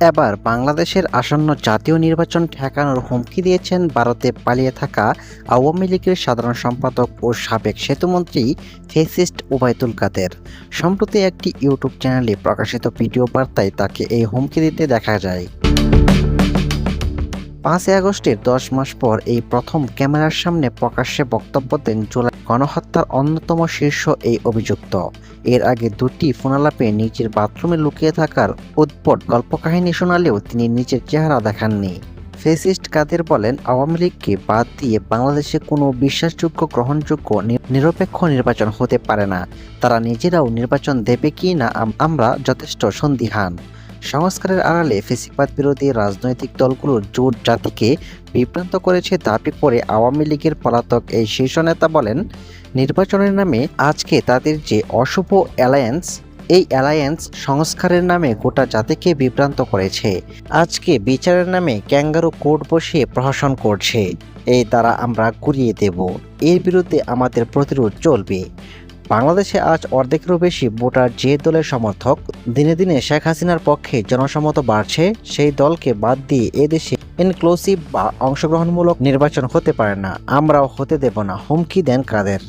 এবার বাংলাদেশের আসন্ন জাতীয় নির্বাচন ঠেকানোর হুমকি দিয়েছেন ভারতে পালিয়ে থাকা আওয়ামী লীগের সাধারণ সম্পাদক ও সাবেক সেতুমন্ত্রী ফেসিস্ট ওবায়দুল কাদের। সম্প্রতি একটি ইউটিউব চ্যানেলে প্রকাশিত ভিডিও বার্তায় তাকে এই হুমকি দিতে দেখা যায়। পাঁচই আগস্টের দশ মাস পর এই প্রথম ক্যামেরার সামনে প্রকাশ্যে বক্তব্য দেন জুলাই গণহত্যার অন্যতম শীর্ষ এই অভিযুক্ত। এর আগে দুটি ফোনালাপে নিজের বাথরুমে লুকিয়ে থাকার উদ্ভট গল্পকাহিনী শোনালেও তিনি নিজের চেহারা দেখাননি। ফেসিস্ট কাদের বলেন, আওয়ামী লীগকে বাদ দিয়ে বাংলাদেশে কোনো বিশ্বাসযোগ্য, গ্রহণযোগ্য নিরপেক্ষ নির্বাচন হতে পারে না। তারা নিজেরাও নির্বাচন দেবে কি না আমরা যথেষ্ট সন্দিহান। সংস্কারের আড়ালে ফেসিবাদ বিরোধী রাজনৈতিক দলগুলোর জোট জাতিকে বিভ্রান্ত করেছে দাবি করে আওয়ামী লীগের পলাতক এই শীর্ষ নেতা বলেন, নির্বাচনের নামে আজকে তাদের যে অশুভ অ্যালায়েন্স, এই অ্যালায়েন্স সংস্কারের নামে গোটা জাতিকে বিভ্রান্ত করেছে। আজকে বিচারের নামে ক্যাঙ্গারু কোর্ট বসিয়ে প্রশাসন করছে। এই দ্বারা আমরা গুড়িয়ে দেব। এর বিরুদ্ধে আমাদের প্রতিরোধ চলবে। বাংলাদেশে আজ অর্ধেকেরও বেশি ভোটার যে দলের সমর্থক, দিনে দিনে শেখ হাসিনার পক্ষে জনসম্মত বাড়ছে, সেই দলকে বাদ দিয়ে এদেশে ইনক্লুসিভ বা অংশগ্রহণমূলক নির্বাচন হতে পারে না। আমরাও হতে দেব না। হুমকি দেন কাদের?